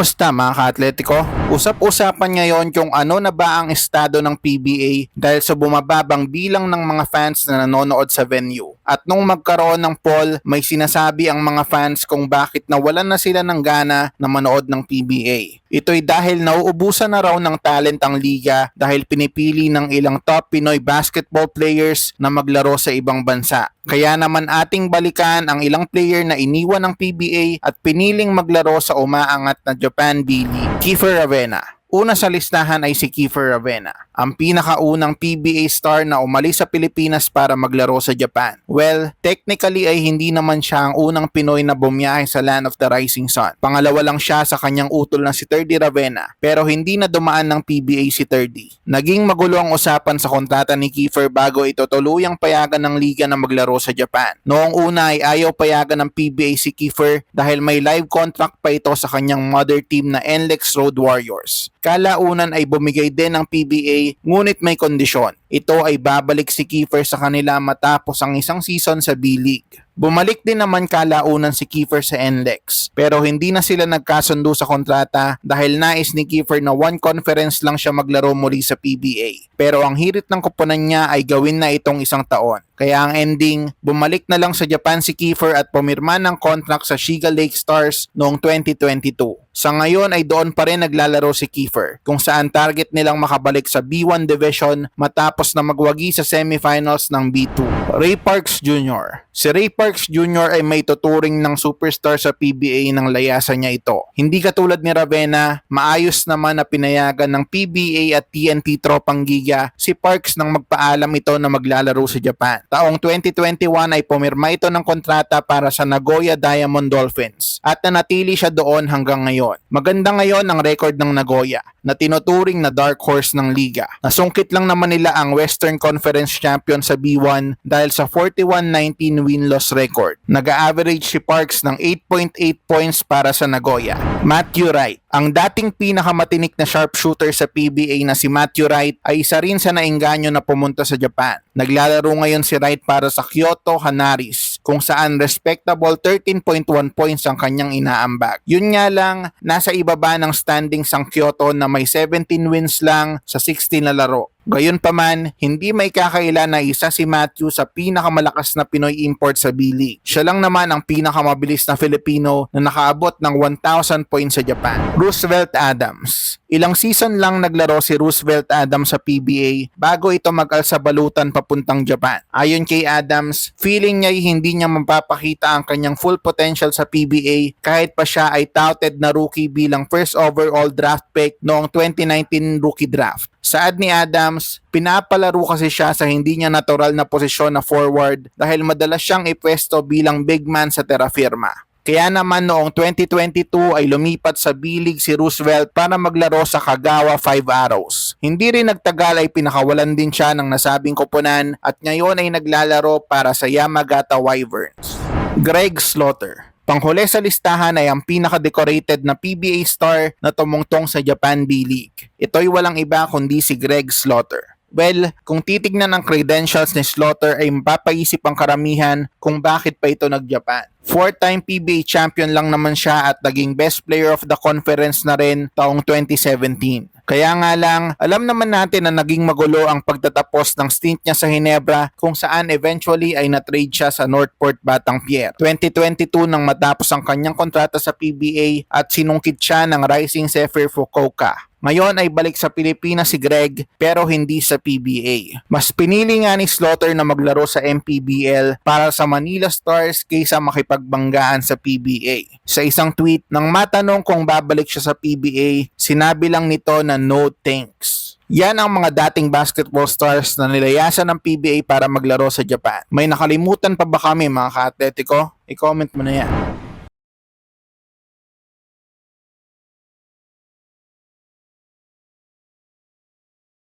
Kamusta mga ka-atletiko? Usap-usapan ngayon kung ano na ba ang estado ng PBA dahil sa bumababang bilang ng mga fans na nanonood sa venue. At nung magkaroon ng poll, may sinasabi ang mga fans kung bakit nawalan na sila ng gana na manood ng PBA. Ito'y dahil nauubusan na raw ng talent ang liga dahil pinipili ng ilang top Pinoy basketball players na maglaro sa ibang bansa. Kaya naman ating balikan ang ilang player na iniwan ng PBA at piniling maglaro sa umaangat na Japan B-League. Kiefer Ravena. Una sa listahan ay si Kiefer Ravena, ang pinakaunang PBA star na umalis sa Pilipinas para maglaro sa Japan. Well, technically ay hindi naman siya ang unang Pinoy na bumiyahe sa Land of the Rising Sun. Pangalawa lang siya sa kanyang utol na si 30 Ravena, pero hindi na dumaan ng PBA si 30. Naging magulo ang usapan sa kontrata ni Kiefer bago ito tuluyang payagan ng liga na maglaro sa Japan. Noong una ay ayaw payagan ng PBA si Kiefer dahil may live contract pa ito sa kanyang mother team na NLEX Road Warriors. Kalaunan ay bumigay din ng PBA ngunit may kondisyon. Ito ay babalik si Kiefer sa kanila matapos ang isang season sa B-League. Bumalik din naman kalaunan si Kiefer sa NLEX pero hindi na sila nagkasundo sa kontrata dahil nais ni Kiefer na one conference lang siya maglaro muli sa PBA. Pero ang hirit ng kuponan niya ay gawin na itong isang taon. Kaya ang ending, bumalik na lang sa Japan si Kiefer at pumirma ng contract sa Shiga Lake Stars noong 2022. Sa ngayon ay doon pa rin naglalaro si Kiefer kung saan target nilang makabalik sa B1 Division matapos na magwagi sa semifinals ng B2. Ray Parks Jr. Si Ray Parks Jr. ay may tuturing ng superstar sa PBA ng layasan niya ito. Hindi katulad ni Ravenna, maayos naman na pinayagan ng PBA at TNT Tropang Giga si Parks nang magpaalam ito na maglalaro sa Japan. Taong 2021 ay pumirma ito ng kontrata para sa Nagoya Diamond Dolphins at nanatili siya doon hanggang ngayon. Maganda ngayon ang record ng Nagoya na tinuturing na dark horse ng liga. Nasungkit lang naman nila ang Western Conference champion sa B1 dahil sa 41-19 win-loss record. Nag-average si Parks ng 8.8 points para sa Nagoya. Matthew Wright ang dating pinakamatinik na sharpshooter sa PBA na si Matthew Wright ay isa rin sa nainganyo na pumunta sa Japan. Naglalaro ngayon si Wright para sa Kyoto Hanaris kung saan respectable 13.1 points ang kanyang inaambag. Yun nga lang, nasa ibaba ng standings ang Kyoto na may 17 wins lang sa 16 na laro. Gayunpaman, hindi may kakaila na isa si Matthew sa pinakamalakas na Pinoy import sa B-League. Siya lang naman ang pinakamabilis na Filipino na nakaabot ng 1,000 points sa Japan. Roosevelt Adams Ilang season lang naglaro si Roosevelt Adams sa PBA bago ito mag-alsa balutan papuntang Japan. Ayon kay Adams, feeling niya hindi niya mapapakita ang kanyang full potential sa PBA kahit pa siya ay touted na rookie bilang first overall draft pick noong 2019 rookie draft. Saad ni Adams, pinapalaro kasi siya sa hindi niya natural na posisyon na forward dahil madalas siyang ipwesto bilang big man sa terra firma. Kaya naman noong 2022 ay lumipat sa B-League si Roosevelt para maglaro sa Kagawa 5 Arrows. Hindi rin nagtagal ay pinakawalan din siya ng nasabing koponan at ngayon ay naglalaro para sa Yamagata Wyverns. Greg Slaughter Panghuli sa listahan ay ang pinaka-decorated na PBA star na tumungtong sa Japan B-League. Ito'y walang iba kundi si Greg Slaughter. Well, kung titignan ang credentials ni Slaughter ay mapapaisip ang karamihan kung bakit pa ito nag-Japan. Four-time PBA champion lang naman siya at naging best player of the conference na rin taong 2017. Kaya nga lang, alam naman natin na naging magulo ang pagtatapos ng stint niya sa Hinebra kung saan eventually ay na-trade siya sa Northport Batang Pier. 2022 nang matapos ang kanyang kontrata sa PBA at sinungkit siya ng Rising Zephyr Fukuoka. Ngayon ay balik sa Pilipinas si Greg pero hindi sa PBA. Mas pinili nga ni Slaughter na maglaro sa MPBL para sa Manila Stars kaysa makipagbanggaan sa PBA. Sa isang tweet, nang matanong kung babalik siya sa PBA, sinabi lang nito na no thanks. Yan ang mga dating basketball stars na nilayasan ng PBA para maglaro sa Japan. May nakalimutan pa ba kami mga ka-atletiko? I-comment mo na yan.